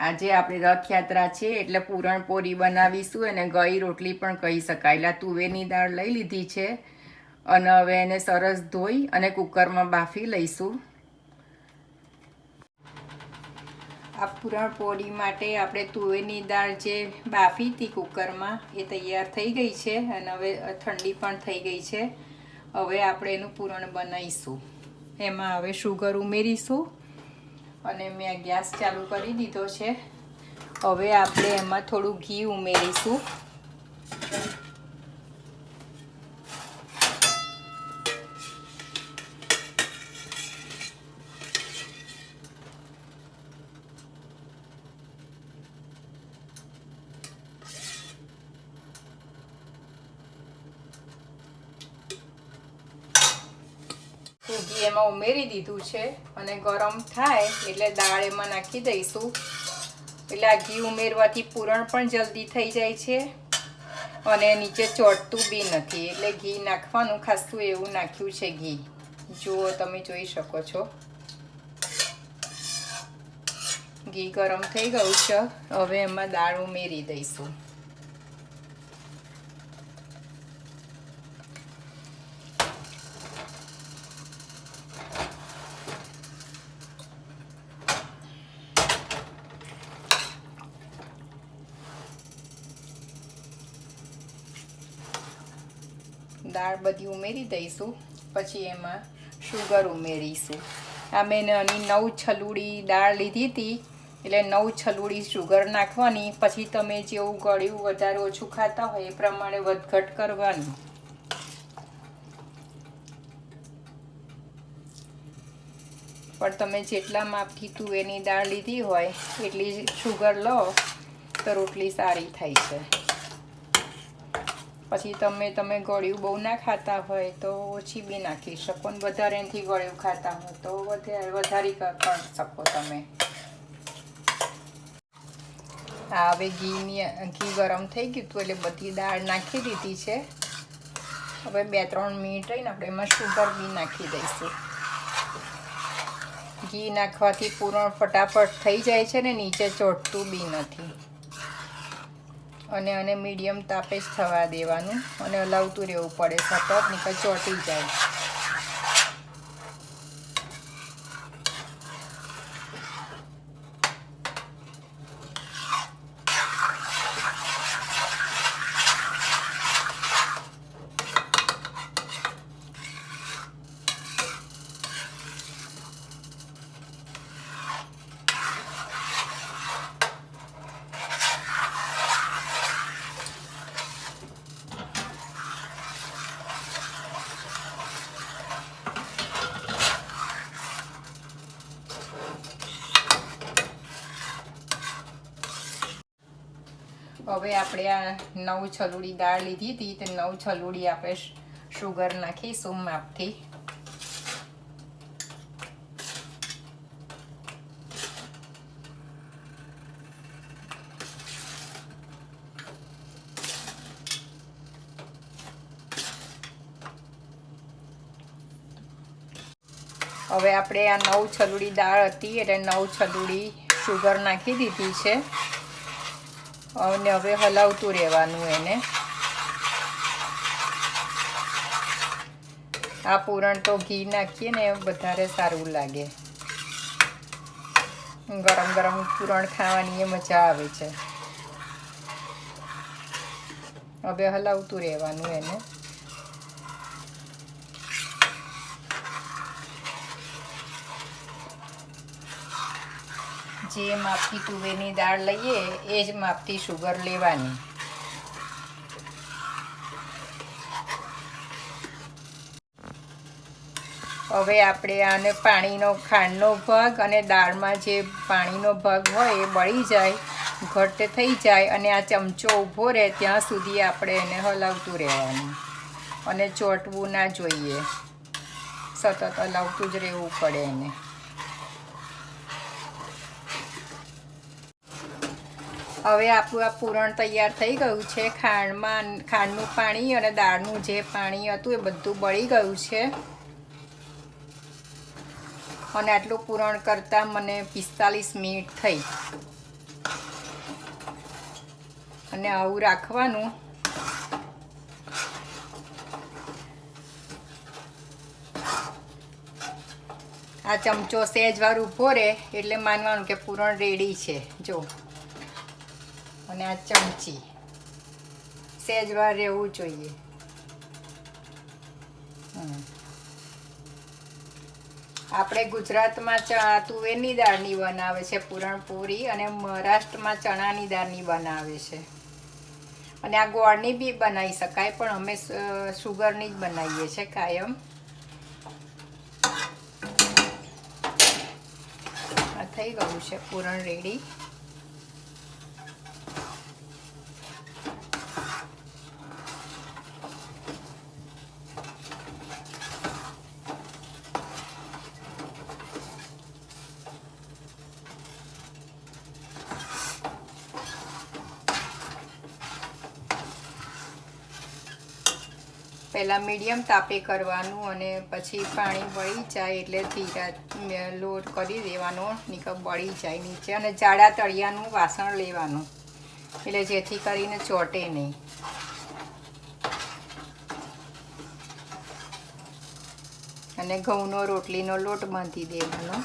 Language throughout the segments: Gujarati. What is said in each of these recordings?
આજે આપણી રથયાત્રા છે એટલે પૂરણપોરી બનાવીશું અને ગઈ રોટલી પણ કહી શકાય. એટલે તુવેરની દાળ લઈ લીધી છે અને હવે એને સરસ ધોઈ અને કુકરમાં બાફી લઈશું. આ પૂરણપોળી માટે આપણે તુવેરની દાળ જે બાફી હતી કુકરમાં એ તૈયાર થઈ ગઈ છે અને હવે ઠંડી પણ થઈ ગઈ છે. હવે આપણે એનું પૂરણ બનાવીશું. એમાં હવે શુગર ઉમેરીશું. અને મેં ગેસ ચાલુ કરી દીધો છે. હવે આપણે એમાં થોડું ઘી ઉમેરીશું. ઘી એમાં ઉમેરી દીધું છે અને ગરમ થાય એટલે દાળ એમાં નાખી દઈશું. એટલે આ ઘી ઉમેરવાથી પૂરણ પણ જલ્દી થઈ જાય છે અને નીચે ચોટતું બી નથી. એટલે ઘી નાખવાનું ખાસું એવું નાખ્યું છે ઘી. જુઓ તમે જોઈ શકો છો. ઘી ગરમ થઈ ગયું છે. હવે એમાં દાળ ઉમેરી દઈશું. દાળ બધી ઉમેરી દઈશું. પછી એમાં શુગર ઉમેરીશું. આ મેં નાની નવ છલુડી દાળ લીધી હતી. એટલે નવ છલુડી શુગર નાખવાની. પછી તમે જેવું ગળ્યું વધારે ઓછું ખાતા હોય એ પ્રમાણે વધઘટ કરવાની. પણ તમે જેટલા માપથી તુવેરની દાળ લીધી હોય, એટલી શુગર લો તો રોટલી સારી થાય છે પછી તમે તમે ગળ્યું બહુ ના ખાતા હોય તો ઓછી બી નાખી શકો ને વધારે એનાથી ગળ્યું ખાતા હોય તો વધારે, વધારી પણ શકો તમે. આ હવે ઘીની, ઘી ગરમ થઈ ગયું હતું એટલે બધી દાળ નાખી દીધી છે. હવે બે, ત્રણ મિનિટ રહીને આપણે એમાં શુગર બી નાખી દઈશું. ઘી નાખવાથી પૂરણ ફટાફટ થઈ જાય છે ને નીચે ચોટતું બી નથી. અને અને મીડિયમ તાપે જ થવા દેવાનું અને હલાવતું રહેવું પડે, સતત નીકળ ચોંટી જાય. હવે આપણે આ નવ છલુડી દાળ લીધી હતી, તે નવ છલુડી આપણે શુગર નાખીશું માપથી. હવે આપણે આ નવ છલુડી દાળ હતી, એટલે નવ છલુડી શુગર નાખી દીધી છે. અને હવે હલાવતું રહેવાનું એને. આ પૂરણ તો ઘી નાખીએ ને વધારે સારું લાગે. ગરમ ગરમ પૂરણ ખાવાની એ મજા આવે છે. હવે હલાવતું રહેવાનું એને. જે માપથી તુવેરની દાળ લઈએ, એ જ માપથી શુગર લેવાની. હવે આપણે આને પાણીનો, ખાંડનો ભાગ અને દાળમાં જે પાણીનો ભાગ હોય એ બળી જાય, ઘટ્ટ થઈ જાય અને આ ચમચો ઊભો રહે ત્યાં સુધી આપણે એને હલાવતું રહેવાનું. અને ચોંટવું ના જોઈએ. સતત હલાવતું જ રહેવું પડે એને. હવે આપણું આ પૂરણ તૈયાર થઈ ગયું છે. ખાંડમાં, ખાંડનું પાણી અને દાળનું જે પાણી હતું એ બધું બળી ગયું છે. અને આટલું પૂરણ કરતાં મને પિસ્તાલીસ મિનિટ થઈ. અને આવું રાખવાનું. આ ચમચો સેજવાર ઊભો રહે એટલે માનવાનું કે પૂરણ રેડી છે. જો. અને આ ચમચી. સહેજવાર રહેવું જોઈએ. આપણે ગુજરાતમાં ચા, તુવેરની દાળની બનાવે છે પૂરણપૂરી અને મહારાષ્ટ્રમાં ચણાની દાળની બનાવે છે. અને આ ગોળની બી બનાવી શકાય, પણ અમે સુગરની જ બનાવીએ છીએ કાયમ. થઈ ગયું છે પૂરણ રેડી. પહેલાં મીડિયમ તાપે કરવાનું અને પછી પાણી બળી જાય એટલે ધીરા લોટ કરી દેવાનો નીકળ બળી જાય નીચે અને જાડા તળિયાનું વાસણ લેવાનું, એટલે જેથી કરીને ચોટે નહીં. અને ઘઉંનો, રોટલીનો લોટ બાંધી દેવાનો.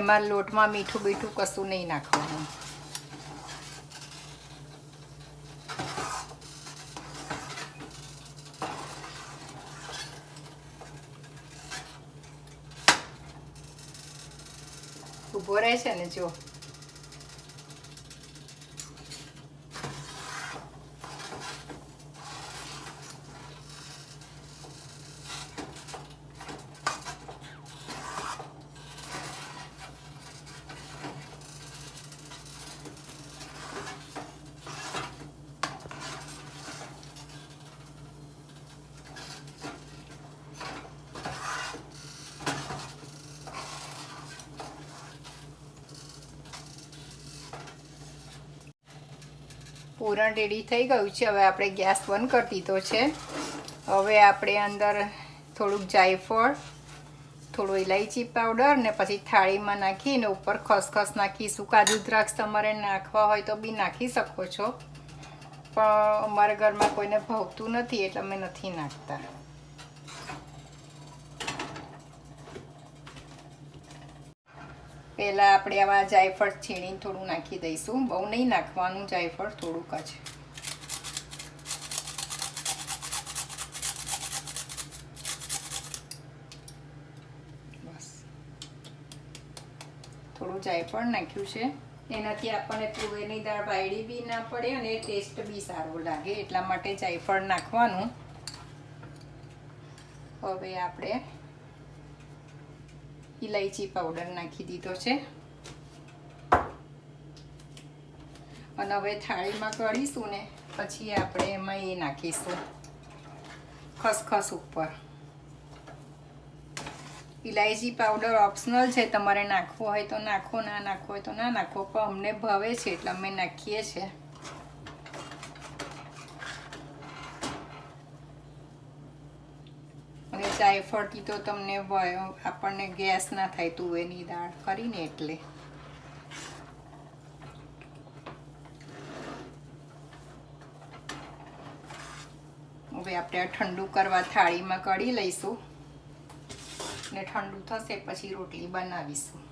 એમાં લોટમાં મીઠું બીઠું કશું નહીં નાખવાનું. ઊભો રહે છે ને પૂરણ રેડી થઈ ગયું છે. હવે આપણે ગેસ બંધ કરી દીધો છે. હવે આપણે અંદર થોડુંક જાયફળ, થોડું ઇલાયચી પાવડર ને પછી થાળીમાં નાખીને ઉપર ખસખસ નાખીશું. કાજુ દ્રાક્ષ તમારે નાખવા હોય તો બી નાખી શકો છો. પણ અમારા ઘરમાં કોઈને ભાવતું નથી એટલે અમે નથી નાખતા. પહેલાં આપણે આવા જાયફળ છીણીને થોડું નાખી દઈશું. બહુ નહીં નાખવાનું, જાયફળ થોડુંક જ. બસ. થોડું જાયફળ નાખ્યું છે. એનાથી આપણને તુવેરની દાળ બાયડી બી ના પડે અને ટેસ્ટ બી સારો લાગે. એટલા માટે જાયફળ નાખવાનું. હવે આપણે ઇલાયચી પાવડર નાખી દીધો છે. અને હવે થાળીમાં કરીશું ને, પછી આપણે એમાં એ નાખીશું. ખસખસ ઉપર. ઇલાયચી પાવડર ઓપ્શનલ છે, તમારે નાખવો હોય તો નાખો, ના નાખવો હોય તો ના નાખો, પણ અમને ભાવે છે એટલે અમે નાખીએ છીએ. અને જાયફળથી તો તમને આપણને ગેસ ના થાય તુવેરની દાળ કરીને એટલે. હવે આપણે ઠંડુ કરવા થાળીમાં કઢી લઈશું. ને ઠંડુ થશે, પછી રોટલી બનાવીશું.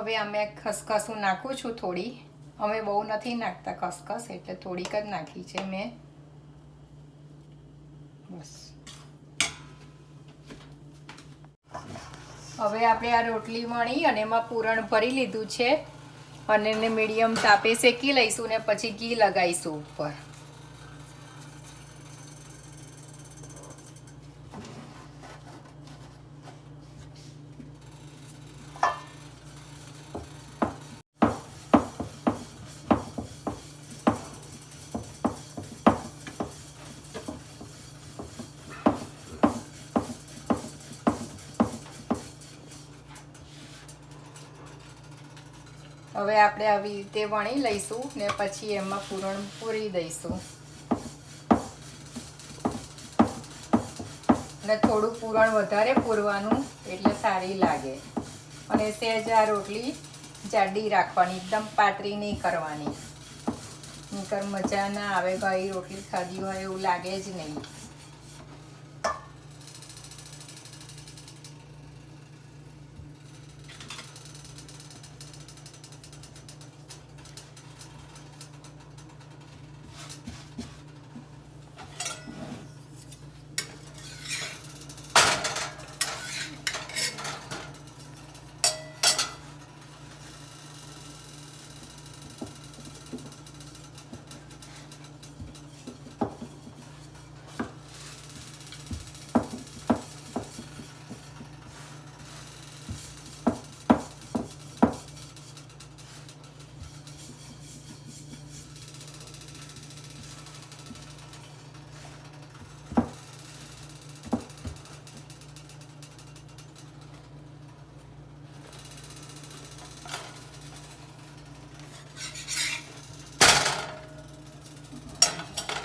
હવે અમે ખસખસું નાખું છું થોડી. અમે બહુ નથી નાખતા ખસખસ, એટલે થોડીક જ નાખી છે મેં. બસ. હવે આપણે આ રોટલી વણી અને એમાં પૂરણ ભરી લીધું છે. અને એને મીડિયમ તાપે શેકી લઈશું ને પછી ઘી લગાવીશું ઉપર. હવે આપણે આવી રીતે વણી લઈશું ને પછી એમાં પૂરણ પૂરી દઈશું. ને થોડું પૂરણ વધારે પૂરવાનું એટલે સારી લાગે. અને સહેજ આ રોટલી જાડી રાખવાની, એકદમ પાતળી નહીં કરવાની. નહીંતર મજા ના આવે ગઈ રોટલી ખાધી હોય એવું લાગે જ નહીં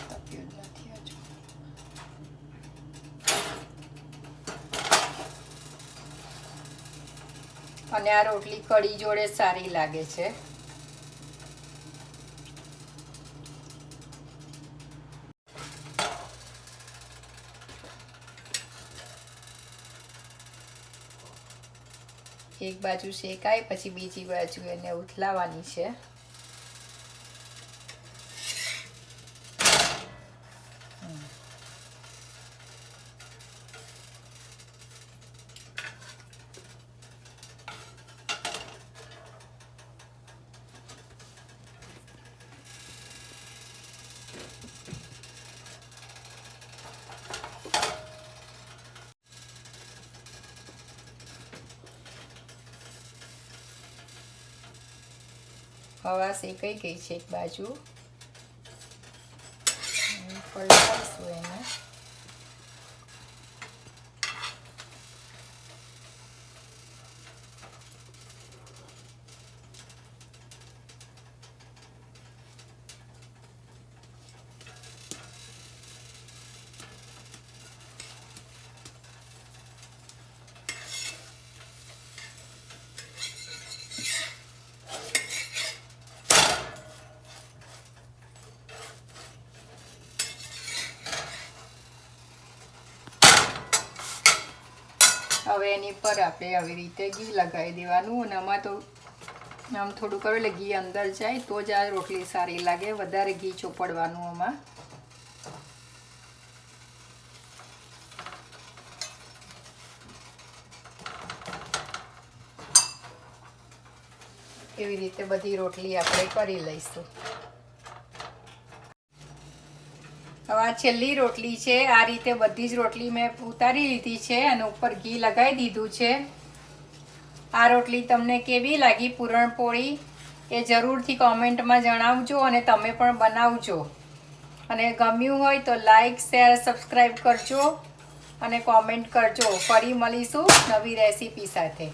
તપ્યું જ નથી હજુ અને આ રોટલી કઢી જોડે સારી લાગે છે. એક બાજુ શેકાય, પછી બીજી બાજુ એને ઉથલાવાની છે. હવા શેકાઈ ગઈ છે એક બાજુ હવે પલટાઈશું એને હવે એની પર આપણે આવી રીતે ઘી લગાવી દેવાનું અને આમાં તો આમ થોડું કરો એટલે ઘી અંદર જાય તો જ આ રોટલી સારી લાગે. વધારે ઘી ચોપડવાનું આમાં. એવી રીતે બધી રોટલી આપણે કરી લઈશું. આ છેલ્લી રોટલી છે. આ રીતે બધી જ રોટલી મેં ઉતારી લીધી છે અને ઉપર ઘી લગાવી દીધું છે. આ રોટલી તમને કેવી લાગી પૂરણપોળી એ જરૂરથી કોમેન્ટમાં જણાવજો અને તમે પણ બનાવજો. અને ગમ્યું હોય તો લાઈક, શેર, સબસ્ક્રાઈબ કરજો અને કોમેન્ટ કરજો. ફરી મળીશું નવી રેસીપી સાથે.